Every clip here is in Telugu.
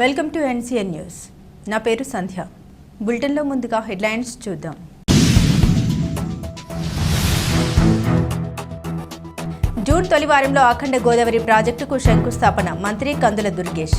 Welcome to NCN news. నా పేరు సంధ్య. బులెటిన్లో ముందుగా హెడ్లైన్స్ చూద్దాం. జూన్ తొలి వారంలో అఖండ గోదావరి ప్రాజెక్టుకు శంకుస్థాపన మంత్రి కందుల దుర్గేష్.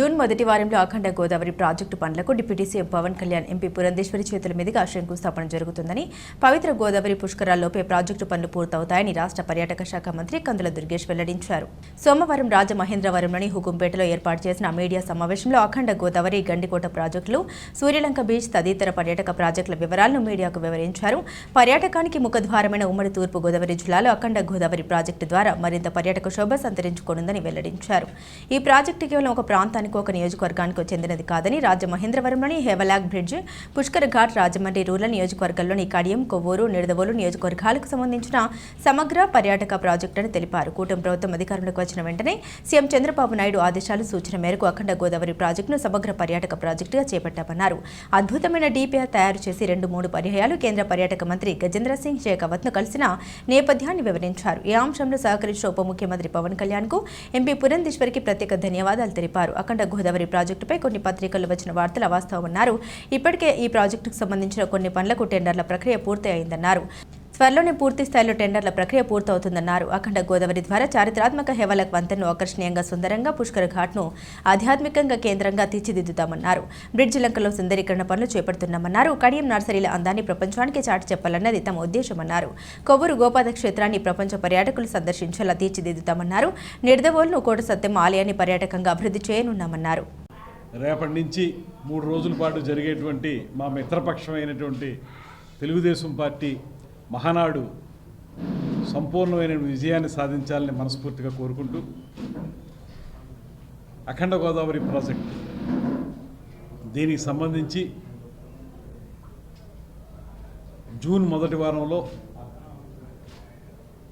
జూన్ మొదటి వారంలో అఖండ గోదావరి ప్రాజెక్టు పనులకు deputy CM Pawan Kalyan MP Purandeswari చేతుల మీదుగా శంకుస్థాపన జరుగుతుందని పవిత్ర గోదావరి పుష్కరాల్లోపే ప్రాజెక్టు పనులు పూర్తవుతాయని రాష్ట్ర పర్యాటక శాఖ మంత్రి కందుల దుర్గేష్ వెల్లడించారు. సోమవారం రాజమహేంద్రవరంలోని హుకుంపేటలో ఏర్పాటు చేసిన మీడియా సమావేశంలో అఖండ గోదావరి గండికోట ప్రాజెక్టులు సూర్యలంక బీచ్ తదితర పర్యాటక ప్రాజెక్టుల వివరాలను మీడియాకు వివరించారు. పర్యాటకానికి ముఖద్వారమైన ఉమ్మడి తూర్పు గోదావరి జిల్లాలో అఖండ గోదావరి ప్రాజెక్టు ద్వారా మరింత పర్యాటక శోభ సంతరించుకోనుందని వెల్లడించారు. ఈ ప్రాజెక్టు కేవలం ఒక ప్రాంతానికి ఒక నియోజకవర్గానికి చెందినది కాదని రాజమహేంద్రవరంలోని Havelock bridge Pushkar ghat Rajahmundry rural నియోజకవర్గంలోని కడియం కొవ్వూరు నిడదవోలు నియోజకవర్గాలకు సంబంధించిన సమగ్ర పర్యాటక ప్రాజెక్టు అని తెలిపారు. కూటమి ప్రభుత్వం అధికారంలోకి వచ్చిన వెంటనే సీఎం చంద్రబాబు నాయుడు ఆదేశాలు సూచన మేరకు అఖండ గోదావరి ప్రాజెక్టును సమగ్ర పర్యాటక ప్రాజెక్టుగా చేపట్టామన్నారు. అద్భుతమైన డిపిఆర్ తయారు చేసి రెండు మూడు పర్యాయాలు కేంద్ర పర్యాటక మంత్రి గజేంద్ర సింగ్ షేకావత్ను కలిసిన నేపథ్యాన్ని వివరించారు. ఈ అంశంలో సహకరించిన ఉప ముఖ్యమంత్రి పవన్ కళ్యాణ్కు ఎంపీ పురంధేశ్వరికి ప్రత్యేక ధన్యవాదాలు తెలిపారు. అఖండ గోదావరి ప్రాజెక్టుపై కొన్ని పత్రికల్లో వచ్చిన వార్తలు అవాస్తవమన్నారు ఇప్పటికే ఈ ప్రాజెక్టుకు సంబంధించిన కొన్ని పనులకు టెండర్ల ప్రక్రియ పూర్తి అయిందన్నారు త్వరలోనే పూర్తి స్థాయిలో టెండర్ల ప్రక్రియ పూర్తవుతుందన్నారు. అఖండ గోదావరి ద్వారా చారిత్రాత్మక హేవలకు వంతెనను ఆకర్షణీయంగా సుందరంగా పుష్కర ఘాట్ను ఆధ్యాత్మికంగా కేంద్రంగా తీర్చిదిద్దుతామన్నారు. బ్రిడ్జ్ లంకలో సుందరీకరణ పనులు చేపడుతున్నామన్నారు. కడియం నర్సరీల అందాన్ని ప్రపంచానికి చాటి చెప్పాలన్నది తమ ఉద్దేశమన్నారు. కొవ్వూరు గోపాద క్షేత్రాన్ని ప్రపంచ పర్యాటకులు సందర్శించేలా తీర్చిదిద్దుతామన్నారు. నిడదవోలును కోట సత్యం ఆలయాన్ని పర్యాటకంగా అభివృద్ధి చేయనున్నామన్నారు. రేపటి నుంచి మూడు రోజుల పాటు జరిగేటువంటి మా మిత్రపక్షమైనటువంటి తెలుగుదేశం పార్టీ మహానాడు సంపూర్ణమైన విజయాన్ని సాధించాలని మనస్ఫూర్తిగా కోరుకుంటూ అఖండ గోదావరి ప్రాజెక్ట్ దీనికి సంబంధించి జూన్ మొదటి వారంలో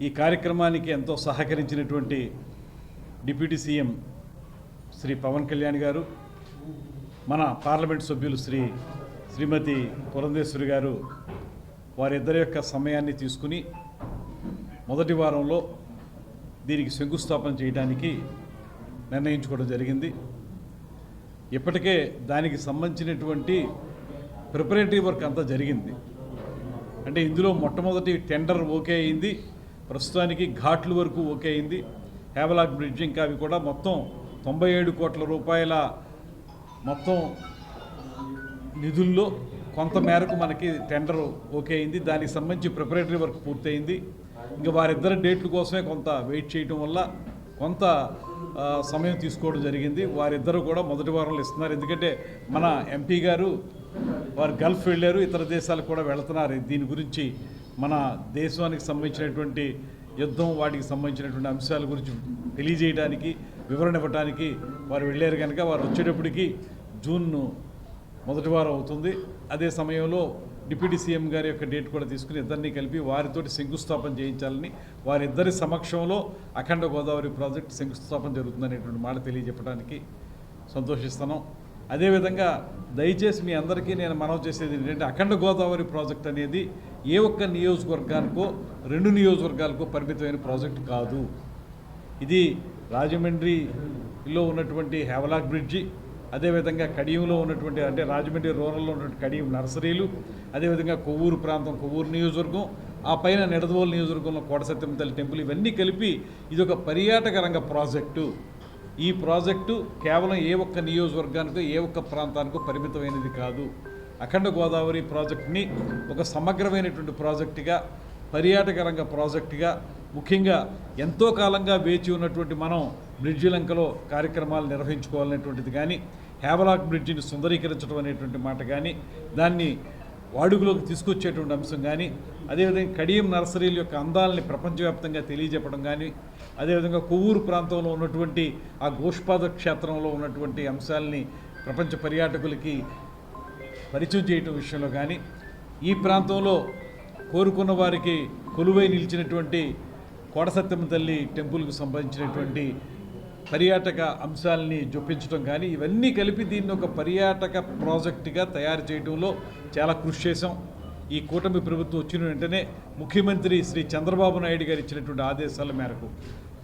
ఈ కార్యక్రమానికి ఎంతో సహకరించినటువంటి డిప్యూటీ సీఎం శ్రీ పవన్ కళ్యాణ్ గారు మన పార్లమెంట్ సభ్యులు శ్రీ శ్రీమతి పురంధేశ్వరి గారు వారిద్దరి యొక్క సమయాన్ని తీసుకుని మొదటి వారంలో దీనికి శంకుస్థాపన చేయడానికి నిర్ణయించుకోవడం జరిగింది. ఇప్పటికే దానికి సంబంధించినటువంటి ప్రిపరేటరీ వర్క్ అంతా జరిగింది. అంటే ఇందులో మొట్టమొదటి టెండర్ ఓకే అయింది. ప్రస్తుతానికి ఘాట్లు వరకు ఓకే అయింది. హేవలాక్ బ్రిడ్జ్ ఇంకా అవి కూడా మొత్తం తొంభై ఏడు కోట్ల రూపాయల మొత్తం నిధుల్లో కొంత మేరకు మనకి టెండర్ ఓకే అయింది. దానికి సంబంధించి ప్రిపరేటరీ వర్క్ పూర్తయింది. ఇంకా వారిద్దరి డేట్ల కోసమే కొంత వెయిట్ చేయటం వల్ల కొంత సమయం తీసుకోవడం జరిగింది. వారిద్దరూ కూడా మొదటి వారంలో ఇస్తున్నారు. ఎందుకంటే మన ఎంపీ గారు వారు గల్ఫ్ వెళ్ళారు. ఇతర దేశాలకు కూడా వెళుతున్నారు. దీని గురించి మన దేశానికి సంబంధించినటువంటి యుద్ధం వాటికి సంబంధించినటువంటి అంశాల గురించి తెలియజేయడానికి వివరణ ఇవ్వడానికి వారు వెళ్ళారు కనుక వారు వచ్చేటప్పటికి జూన్ మొదటి వారం అవుతుంది. అదే సమయంలో డిప్యూటీ సీఎం గారి యొక్క డేట్ కూడా తీసుకుని ఇద్దరిని కలిపి వారితోటి శంకుస్థాపన చేయించాలని వారిద్దరి సమక్షంలో అఖండ గోదావరి ప్రాజెక్ట్ శంకుస్థాపన జరుగుతుందనేటువంటి మాట తెలియజెప్పడానికి సంతోషిస్తున్నాం. అదేవిధంగా దయచేసి మీ అందరికీ నేను మనవి చేసేది ఏంటంటే అఖండ గోదావరి ప్రాజెక్ట్ అనేది ఏ ఒక్క నియోజకవర్గానికో రెండు నియోజకవర్గాలకో పరిమితమైన ప్రాజెక్ట్ కాదు. ఇది రాజమండ్రిలో ఉన్నటువంటి హేవలాక్ బ్రిడ్జి అదేవిధంగా కడియంలో ఉన్నటువంటి అంటే రాజమండ్రి రూరల్లో ఉన్నటువంటి కడియం నర్సరీలు అదేవిధంగా కొవ్వూరు ప్రాంతం కొవ్వూరు నియోజకవర్గం ఆ పైన నిడదవోలు నియోజకవర్గంలో కోటసత్యం తల్లి టెంపుల్ ఇవన్నీ కలిపి ఇది ఒక పర్యాటక రంగ ప్రాజెక్టు. ఈ ప్రాజెక్టు కేవలం ఏ ఒక్క నియోజకవర్గానికో ఏ ఒక్క ప్రాంతానికో పరిమితమైనది కాదు. అఖండ గోదావరి ప్రాజెక్ట్ని ఒక సమగ్రమైనటువంటి ప్రాజెక్టుగా పర్యాటక రంగ ప్రాజెక్టుగా ముఖ్యంగా ఎంతో కాలంగా వేచి ఉన్నటువంటి మనం బ్రిడ్జిలంకలో కార్యక్రమాలు నిర్వహించుకోవాలనేటువంటిది కానీ హేవలాక్ బ్రిడ్జిని సుందరీకరించడం అనేటువంటి మాట కానీ దాన్ని వాడుకలోకి తీసుకొచ్చేటువంటి అంశం కానీ అదేవిధంగా కడియం నర్సరీల యొక్క అందాలని ప్రపంచవ్యాప్తంగా తెలియజెప్పడం కానీ అదేవిధంగా కొవ్వూరు ప్రాంతంలో ఉన్నటువంటి ఆ గోష్పాద క్షేత్రంలో ఉన్నటువంటి అంశాలని ప్రపంచ పర్యాటకులకి పరిచయం చేయటం విషయంలో కానీ ఈ ప్రాంతంలో కోరుకున్న వారికి కొలువై నిలిచినటువంటి కోడసత్యమ్మ తల్లి టెంపుల్కి సంబంధించినటువంటి పర్యాటక అంశాలని జొప్పించడం కానీ ఇవన్నీ కలిపి దీన్ని ఒక పర్యాటక ప్రాజెక్టుగా తయారు చేయడంలో చాలా కృషి చేశాం. ఈ కూటమి ప్రభుత్వం వచ్చిన వెంటనే ముఖ్యమంత్రి శ్రీ చంద్రబాబు నాయుడు గారు ఇచ్చినటువంటి ఆదేశాల మేరకు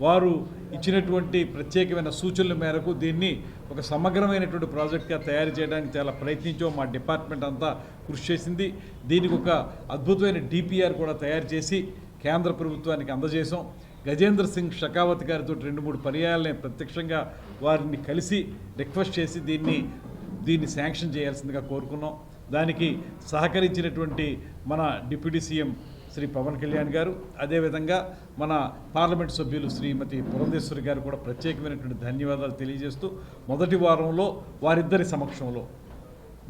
వారు ఇచ్చినటువంటి ప్రత్యేకమైన సూచనల మేరకు దీన్ని ఒక సమగ్రమైనటువంటి ప్రాజెక్ట్గా తయారు చేయడానికి చాలా ప్రయత్నించాం. మా డిపార్ట్మెంట్ అంతా కృషి చేసింది. దీనికి ఒక అద్భుతమైన డిపిఆర్ కూడా తయారు చేసి కేంద్ర ప్రభుత్వానికి అందజేశాం. గజేంద్ర సింగ్ షకావత్ గారితో రెండు మూడు పర్యాయాలని ప్రత్యక్షంగా వారిని కలిసి రిక్వెస్ట్ చేసి దీన్ని దీన్ని శాంక్షన్ చేయాల్సిందిగా కోరుకున్నాం. దానికి సహకరించినటువంటి మన డిప్యూటీ సీఎం శ్రీ పవన్ కళ్యాణ్ గారు అదేవిధంగా మన పార్లమెంట్ సభ్యులు శ్రీమతి పురంధేశ్వరి గారు కూడా ప్రత్యేకమైనటువంటి ధన్యవాదాలు తెలియజేస్తూ మొదటి వారంలో వారిద్దరి సమక్షంలో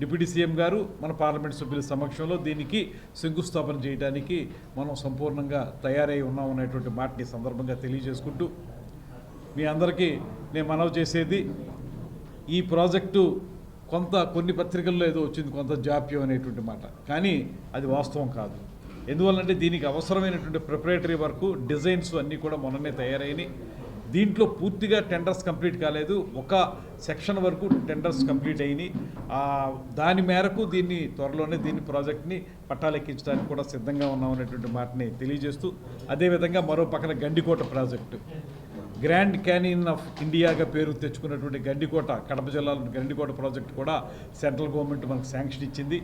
డిప్యూటీ సీఎం గారు మన పార్లమెంట్ సభ్యుల సమక్షంలో దీనికి శంకుస్థాపన చేయడానికి మనం సంపూర్ణంగా తయారై ఉన్నాం అనేటువంటి మాటని సందర్భంగా తెలియజేసుకుంటూ మీ అందరికీ నేను మనవి చేసేది ఈ ప్రాజెక్టు కొంత కొన్ని పత్రికల్లో ఏదో వచ్చింది కొంత జాప్యం అనేటువంటి మాట. కానీ అది వాస్తవం కాదు. ఎందువల్లంటే దీనికి అవసరమైనటువంటి ప్రిపరేటరీ వర్క్ డిజైన్స్ అన్నీ కూడా మొన్ననే తయారైనవి దీంట్లో పూర్తిగా టెండర్స్ కంప్లీట్ కాలేదు. ఒక సెక్షన్ వరకు టెండర్స్ కంప్లీట్ అయినాయి. దాని మేరకు దీన్ని త్వరలోనే దీన్ని ప్రాజెక్ట్ని పట్టాలెక్కించడానికి కూడా సిద్ధంగా ఉన్నాం అనేటువంటి మాటని తెలియజేస్తూ అదేవిధంగా మరో పక్కన Gandikota project. Grand canyon of ఇండియాగా పేరు తెచ్చుకున్నటువంటి గండికోట కడప జిల్లాలో గండికోట ప్రాజెక్ట్ కూడా సెంట్రల్ గవర్నమెంట్ మనకు శాంక్షన్ ఇచ్చింది.